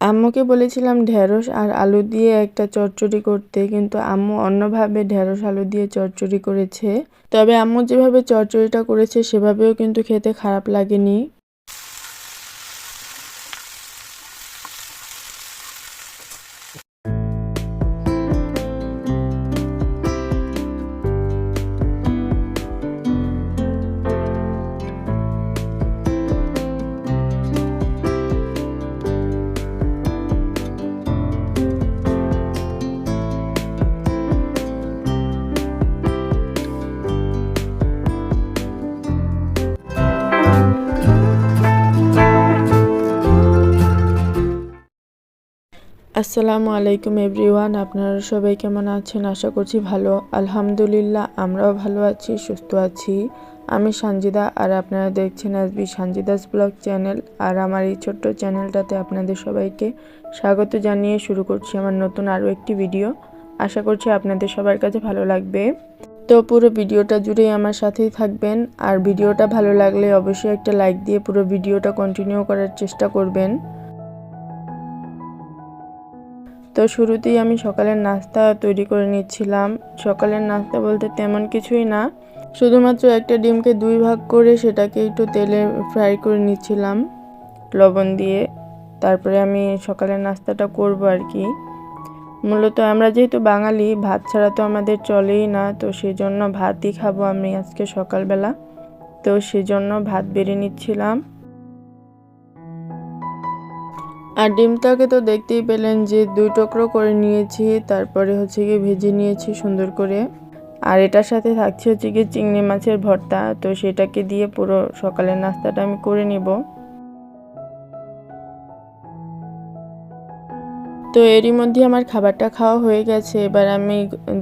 আম্মুকে বলেছিলাম ঢেঁড়স আর আলু দিয়ে একটা চচ্চড়ি করতে, কিন্তু আম্মু অন্যভাবে ঢেঁড়স আলু দিয়ে চচ্চড়ি করেছে। তবে আম্মু যেভাবে চচ্চড়িটা করেছে, সেভাবেও কিন্তু খেতে খারাপ লাগেনি। আসসালামু আলাইকুম এভরিওয়ান, আপনারা সবাই কেমন আছেন? আশা করছি ভালো। আলহামদুলিল্লাহ, আমরাও ভালো আছি, সুস্থ আছি। আমি সানজিদা, আর আপনারা দেখছেন আজবি সানজিদাস ব্লগ চ্যানেল। আর আমার এই ছোট্ট চ্যানেলটাতে আপনাদের সবাইকে স্বাগত জানিয়ে শুরু করছি আমার নতুন আরও একটি ভিডিও। আশা করছি আপনাদের সবার কাছে ভালো লাগবে। তো পুরো ভিডিওটা জুড়েই আমার সাথেই থাকবেন। আর ভিডিওটা ভালো লাগলে অবশ্যই একটা লাইক দিয়ে পুরো ভিডিওটা কন্টিনিউ করার চেষ্টা করবেন। তো শুরুতেই আমি সকালের নাস্তা তৈরি করে নিচ্ছিলাম। সকালের নাস্তা বলতে তেমন কিছুই না। শুধুমাত্র একটা ডিমকে দুই ভাগ করে সেটাকে একটু তেলে ফ্রাই করে নিচ্ছিলাম লবণ দিয়ে। তারপরে আমি সকালের নাস্তাটা করব আর কি। মূলত আমরা যেহেতু বাঙালি, ভাত ছাড়া তো আমাদের চলেই না, তো সেই জন্য ভাতই খাব আমি আজকে সকালবেলা। তো সেই জন্য ভাত বেড়ে নিচ্ছিলাম। আর ডিমটাকে তো দেখতেই পেলেন যে দুই টুকরো করে নিয়েছি, তারপরে হচ্ছে গিয়ে ভেজে নিয়েছি সুন্দর করে। আর এটার সাথে থাকছে হচ্ছে গিয়ে চিংড়ি মাছের ভর্তা, তো সেটাকে দিয়ে পুরো সকালের নাস্তাটা আমি করে নিব। তো এরই মধ্যে আমার খাবারটা খাওয়া হয়ে গেছে, এবার আমি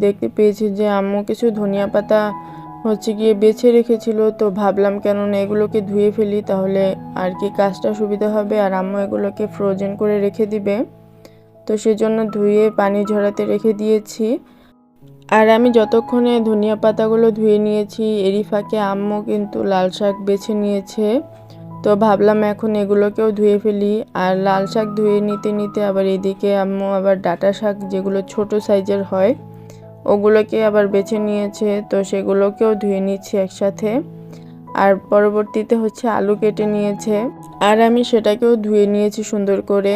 দেখতে পেয়েছি যে আম্মু কিছু ধনিয়া পাতা হচ্ছে গিয়ে বেছে রেখেছিল, তো ভাবলাম কেননা এগুলোকে ধুয়ে ফেলি তাহলে আর কি কাজটা সুবিধা হবে? আর আম্মু এগুলোকে ফ্রোজেন করে রেখে দিবে। তো সেজন্য ধুয়ে পানি ঝরাতে রেখে দিয়েছি। আর আমি যতক্ষণে ধনিয়া পাতাগুলো ধুয়ে নিয়েছি, এরই ফাঁকে আম্মু কিন্তু লাল শাক বেছে নিয়েছে। তো ভাবলাম এখন এগুলোকেও ধুয়ে ফেলি। আর লাল শাক ধুয়ে নিতে নিতে আবার এদিকে আম্মু আবার ডাটা শাক যেগুলো ছোট সাইজের হয় ওগুলোকে আবার বেছে নিয়েছে, তো সেগুলোকেও ধুয়ে নিচ্ছি একসাথে। আর পরবর্তীতে হচ্ছে আলু কেটে নিয়েছে। আর আমি সেটাকেও ধুয়ে নিয়েছি সুন্দর করে।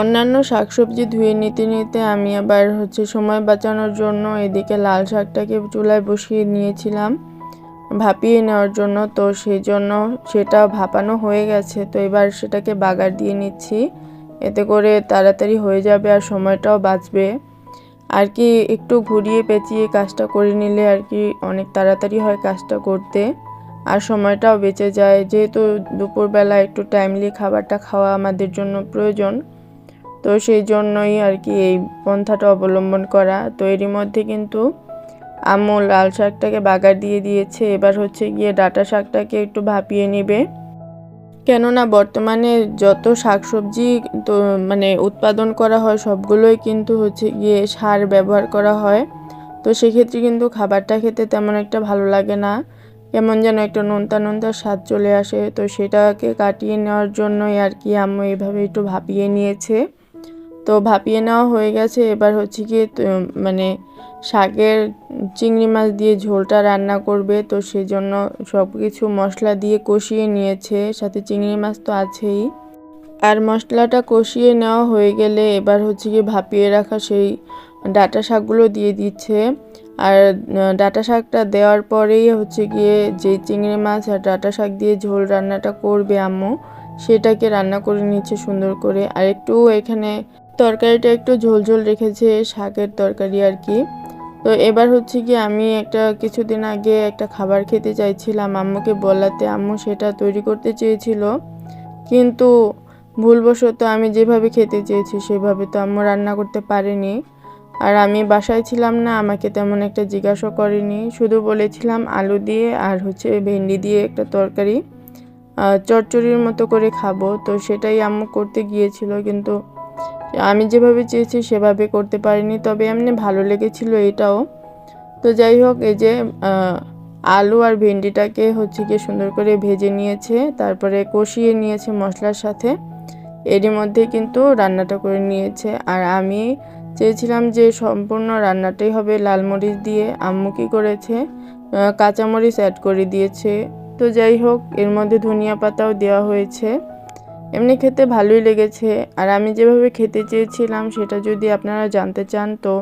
অন্যান্য শাকসবজি ধুয়ে নিতে নিতে আমি আবার হচ্ছে সময় বাঁচানোর জন্য এদিকে লাল শাকটাকে চুলায় বসিয়ে নিয়েছিলাম, ভাপিয়ে নেওয়ার জন্য। তো সেই জন্য সেটা ভাপানো হয়ে গেছে, তো এবার সেটাকে বাগার দিয়ে নিচ্ছি। এতে করে তাড়াতাড়ি হয়ে যাবে আর সময়টাও বাঁচবে। আর কি একটু ঘুরিয়ে পেঁচিয়ে কাজটা করে নিলে আর কি অনেক তাড়াতাড়ি হয় কাজটা করতে। আর সময়টাও বেঁচে যায়, যেহেতু দুপুরবেলা একটু টাইমলি খাবারটা খাওয়া আমাদের জন্য প্রয়োজন। তো সেই জন্যই আর কি এই পন্থাটা অবলম্বন করা। তো এরই মধ্যে কিন্তু আম্মু লাল শাকটাকে বাগার দিয়ে দিয়েছে। এবার হচ্ছে গিয়ে ডাটা শাকটাকে একটু ভাপিয়ে নেবে। কেননা বর্তমানে যত শাকসবজি তো মানে উৎপাদন করা হয়, সবগুলোই কিন্তু হচ্ছে গিয়ে সার ব্যবহার করা হয়। তো সেক্ষেত্রে কিন্তু খাবারটা খেতে তেমন একটা ভালো লাগে না। কেমন যেন একটা নোনতা নোনতা স্বাদ চলে আসে। তো সেটাকে কাটিয়ে নেওয়ার জন্যই আর কি আম্মু এইভাবে একটু ভাপিয়ে নিয়েছে। তো ভাপিয়ে নেওয়া হয়ে গেছে। এবার হচ্ছে গিয়ে মানে শাকের চিংড়ি মাছ দিয়ে ঝোলটা রান্না করবে, তো সেই জন্য সব কিছু মশলা দিয়ে কষিয়ে নিয়েছে, সাথে চিংড়ি মাছ তো আছেই। আর মশলাটা কষিয়ে নেওয়া হয়ে গেলে এবার হচ্ছে গিয়ে ভাপিয়ে রাখা সেই ডাটা শাকগুলো দিয়ে দিচ্ছে। আর ডাটা শাকটা দেওয়ার পরেই হচ্ছে গিয়ে যে চিংড়ি মাছ আর ডাটা শাক দিয়ে ঝোল রান্নাটা করবে আম্মু, সেটাকে রান্না করে নিচ্ছে সুন্দর করে। আর একটু এখানে তরকারিটা একটু ঝোল ঝোল রেখেছে শাকের তরকারি আর কি। তো এবার হচ্ছে কি আমি একটা কিছুদিন আগে একটা খাবার খেতে চাইছিলাম। আম্মুকে বলাতে আম্মু সেটা তৈরি করতে চেয়েছিল। কিন্তু ভুলবশত আমি যেভাবে খেতে চেয়েছি সেভাবে তো আম্মু রান্না করতে পারেনি। আর আমি বাসায় ছিলাম না, আমাকে তেমন একটা জিজ্ঞাসা করেনি। শুধু বলেছিলাম আলু দিয়ে আর হচ্ছে ভেন্ডি দিয়ে একটা তরকারি চচ্চড়ির মতো করে খাব। তো সেটাই আম্মু করতে গিয়েছিল। কিন্তু আমি যেভাবে চেয়েছি সেভাবে করতে পারিনি, তবে এমনি ভালো লেগেছিল এটাও। তো যাই হোক, এই যে আলু আর ভেন্ডিটাকে হচ্ছে গিয়ে সুন্দর করে ভেজে নিয়েছে, তারপরে কষিয়ে নিয়েছে মশলার সাথে। এরই মধ্যে কিন্তু রান্নাটা করে নিয়েছে। আর আমি চেয়েছিলাম যে সম্পূর্ণ রান্নাটাই হবে লাল মরিচ দিয়ে। আম্মু কী করেছে? কাঁচামরিচ অ্যাড করে দিয়েছে। তো যাই হোক, এর মধ্যে ধনিয়া পাতাও দেওয়া হয়েছে। এমনি খেতে ভালোই লেগেছে। আর আমি যেভাবে খেতে চেয়েছিলাম, সেটা যদি আপনারা জানতে চান, তো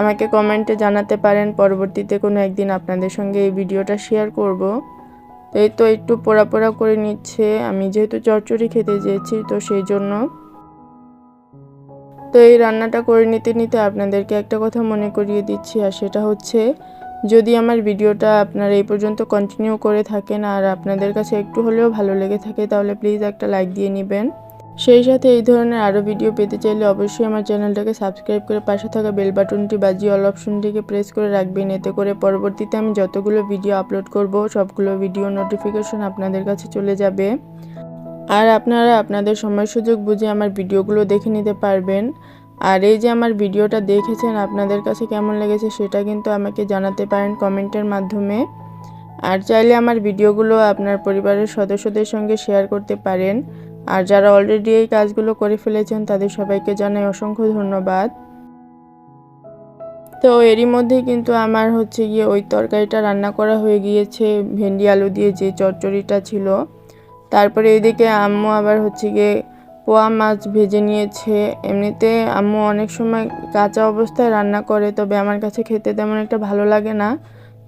আমাকে কমেন্টে জানাতে পারেন। পরবর্তীতে কোনো একদিন আপনাদের সঙ্গে এই ভিডিওটা শেয়ার করব। এই তো একটু পোড়া পোড়া করে নিচ্ছে। আমি যেহেতু চচ্চড়ি খেতে চেয়েছি, তো সেই জন্য। তো এই রান্নাটা করে নিতে নিতে আপনাদেরকে একটা কথা মনে করিয়ে দিচ্ছি, আর সেটা হচ্ছে যদি আমার ভিডিওটা আপনারা এই পর্যন্ত কন্টিনিউ করে থাকেন আর আপনাদের কাছে একটু হলেও ভালো লেগে থাকে, তাহলে প্লিজ একটা লাইক দিয়ে নেবেন। সেই সাথে এই ধরনের আরও ভিডিও পেতে চাইলে অবশ্যই আমার চ্যানেলটাকে সাবস্ক্রাইব করে পাশে থাকা বেল বাটনটি বাজিয়ে অল অপশনটিকে প্রেস করে রাখবেন। এতে করে পরবর্তীতে আমি যতগুলো ভিডিও আপলোড করব, সবগুলো ভিডিও নোটিফিকেশন আপনাদের কাছে চলে যাবে। আর আপনারা আপনাদের সময় সুযোগ বুঝে আমার ভিডিওগুলো দেখে নিতে পারবেন। আর এই যে আমার ভিডিওটা দেখেছেন, আপনাদের কাছে কেমন লেগেছে সেটা কিন্তু আমাকে জানাতে পারেন কমেন্টের মাধ্যমে। আর চাইলে আমার ভিডিওগুলো আপনার পরিবারের সদস্যদের সঙ্গে শেয়ার করতে পারেন। আর যারা অলরেডি এই কাজগুলো করে ফেলেছেন, তাদের সবাইকে জানাই অসংখ্য ধন্যবাদ। তো এরই মধ্যে কিন্তু আমার হচ্ছে গিয়ে ওই তরকারিটা রান্না করা হয়ে গিয়েছে, ভেন্ডি আলু দিয়ে যে চচ্চড়িটা ছিল। তারপরে এদিকে আম্মু আবার হচ্ছে গিয়ে পোয়া মাছ ভেজে নিয়েছে। এমনিতে আম্মু অনেক সময় কাঁচা অবস্থায় রান্না করে, তবে আমার কাছে খেতে তেমন একটা ভালো লাগে না।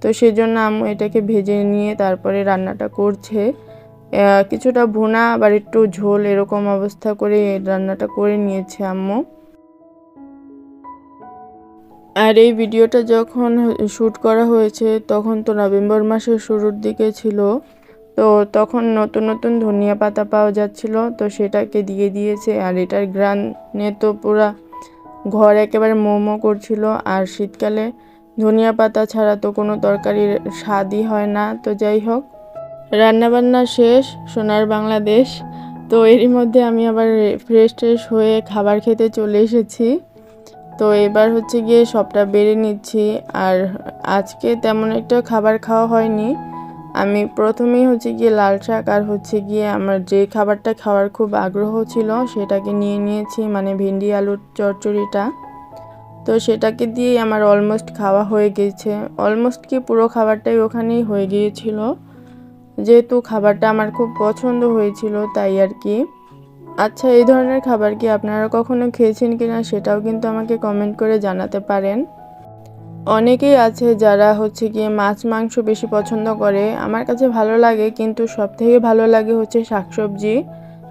তো সেই জন্য আম্মু এটাকে ভেজে নিয়ে তারপরে রান্নাটা করছে। কিছুটা ভুনা, আবার একটু ঝোল এরকম অবস্থা করে রান্নাটা করে নিয়েছে আম্মু। আর এই ভিডিওটা যখন শ্যুট করা হয়েছে, তখন তো নভেম্বর মাসের শুরুর দিকে ছিল। তো তখন নতুন নতুন ধনিয়া পাতা পাওয়া যাচ্ছিল, তো সেটাকে দিয়ে দিয়েছে। আর এটার গ্রানে তো পুরা ঘর একেবারে মোমো করছিল। আর শীতকালে ধনিয়া পাতা ছাড়া তো কোনো তরকারির স্বাদই হয় না। তো যাই হোক, রান্নাবান্না শেষ, সোনার বাংলাদেশ। তো এরই মধ্যে আমি আবার ফ্রেশ ট্রেশ হয়ে খাবার খেতে চলে এসেছি। তো এবার হচ্ছে গিয়ে সবটা বেড়ে নিচ্ছি। আর আজকে তেমন একটা খাবার খাওয়া হয়নি। আমি প্রথমেই হচ্ছে গিয়ে লাল শাক আর হচ্ছে গিয়ে আমার যে খাবারটা খাওয়ার খুব আগ্রহ ছিল, সেটাকে নিয়ে নিয়েছি মানে ভেন্ডি, আলুর চচ্চড়িটা। তো সেটাকে দিয়েই আমার অলমোস্ট খাওয়া হয়ে গেছে। অলমোস্ট কি পুরো খাবারটাই ওখানেই হয়ে গিয়েছিল। যেহেতু খাবারটা আমার খুব পছন্দ হয়েছিল, তাই আর কি। আচ্ছা এই ধরনের খাবার কি আপনারা কখনো খেয়েছেন কিনা সেটাও কিন্তু আমাকে কমেন্ট করে জানাতে পারেন। অনেকেই আছে যারা হচ্ছে গিয়ে মাছ, মাংস বেশি পছন্দ করে। আমার কাছে ভালো লাগে, কিন্তু সব থেকে ভালো লাগে হচ্ছে শাকসবজি।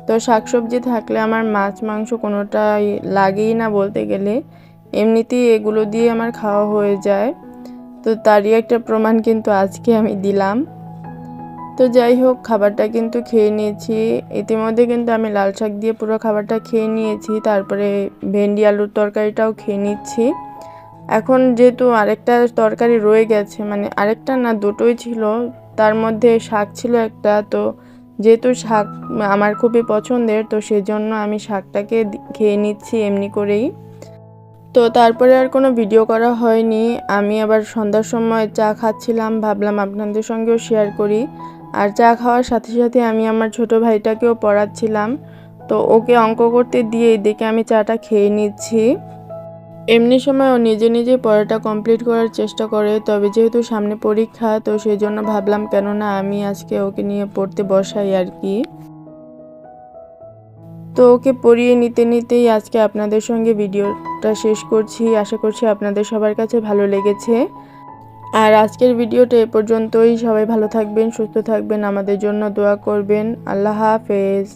তো শাকসবজি থাকলে আমার মাছ, মাংস কোনোটাই লাগেই না বলতে গেলে। এমনিতেই এগুলো দিয়ে আমার খাওয়া হয়ে যায়। তো তারই একটা প্রমাণ কিন্তু আজকে আমি দিলাম। তো যাই হোক, খাবারটা কিন্তু খেয়ে নিয়েছি। ইতিমধ্যে কিন্তু আমি লাল শাক দিয়ে পুরো খাবারটা খেয়ে নিয়েছি। তারপরে ভেন্ডি, আলুর তরকারিটাও খেয়ে নিচ্ছি। এখন যেহেতু আরেকটা তরকারি রয়ে গেছে মানে আরেকটা না, দুটোই ছিল, তার মধ্যে শাক ছিল একটা, তো যেহেতু শাক আমার খুবই পছন্দের, তো সেজন্য আমি শাকটাকে খেয়ে নিচ্ছি এমনি করেই। তো তারপরে আর কোনো ভিডিও করা হয়নি, আমি আবার সন্ধ্যার সময় চা খাচ্ছিলাম, ভাবলাম আপনাদের সঙ্গেও শেয়ার করি। আর চা খাওয়ার সাথে সাথে আমি আমার ছোট ভাইটাকেও পড়াচ্ছিলাম, তো ওকে অঙ্ক করতে দিয়ে এদিকে আমি চাটা খেয়ে নিচ্ছি। এমনি সময় ও নিজে নিজে পড়াটা কমপ্লিট করার চেষ্টা করে, তবে যেহেতু সামনে পরীক্ষা, তো সেই জন্য ভাবলাম কেননা আমি আজকে ওকে নিয়ে পড়তে বসাই আর কি। তো ওকে পড়িয়ে নিতে নিতেই আজকে আপনাদের সঙ্গে ভিডিওটা শেষ করছি। আশা করছি আপনাদের সবার কাছে ভালো লেগেছে। আর আজকের ভিডিওটা এ পর্যন্তই। সবাই ভালো থাকবেন, সুস্থ থাকবেন, আমাদের জন্য দোয়া করবেন। আল্লাহ হাফেজ।